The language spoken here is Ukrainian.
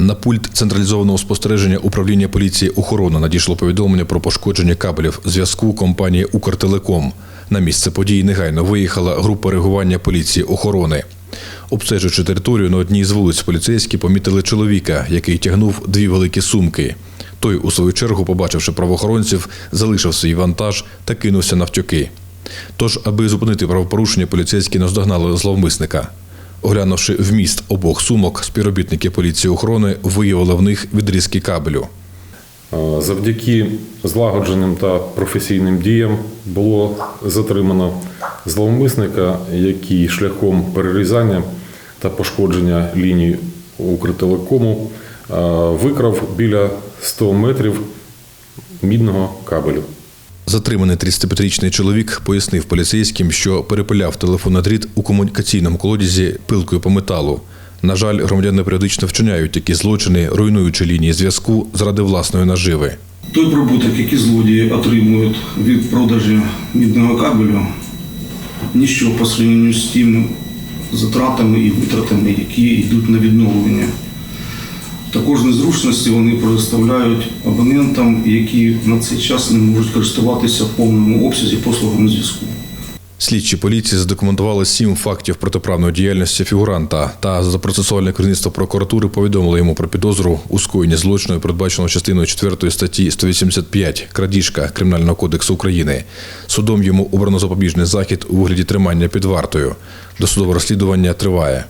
На пульт централізованого спостереження управління поліції охорони надійшло повідомлення про пошкодження кабелів зв'язку компанії Укртелеком. На місце події негайно виїхала група реагування поліції охорони. Обстежуючи територію на одній з вулиць, поліцейські помітили чоловіка, який тягнув дві великі сумки. Той, у свою чергу, побачивши правоохоронців, залишив свій вантаж та кинувся навтьоки. Тож, аби зупинити правопорушення, поліцейські наздогнали зловмисника. Оглянувши вміст обох сумок, співробітники поліції охорони виявили в них відрізки кабелю. Е, Завдяки злагодженим та професійним діям було затримано зловмисника, який шляхом перерізання та пошкодження ліній Укртелекому е, викрав біля 100 метрів мідного кабелю. Затриманий 35-річний чоловік пояснив поліцейським, що перепиляв телефонний дріт у комунікаційному колодязі пилкою по металу. На жаль, громадяни періодично вчиняють такі злочини, руйнуючи лінії зв'язку заради власної наживи. Той прибуток, який злодії отримують від продажу мідного кабелю, ніщо по сравненню з тими затратами і витратами, які йдуть на відновлення. Також незручності вони предоставляють абонентам, які на цей час не можуть користуватися в повному обсязі послугами зв'язку. Слідчі поліції задокументували сім фактів протиправної діяльності фігуранта та за процесуальне керівництво прокуратури повідомили йому про підозру у скоєнні злочину, передбаченого частиною 4 статті 185 крадіжка Кримінального кодексу України. Судом йому обрано запобіжний захід у вигляді тримання під вартою. Досудове розслідування триває.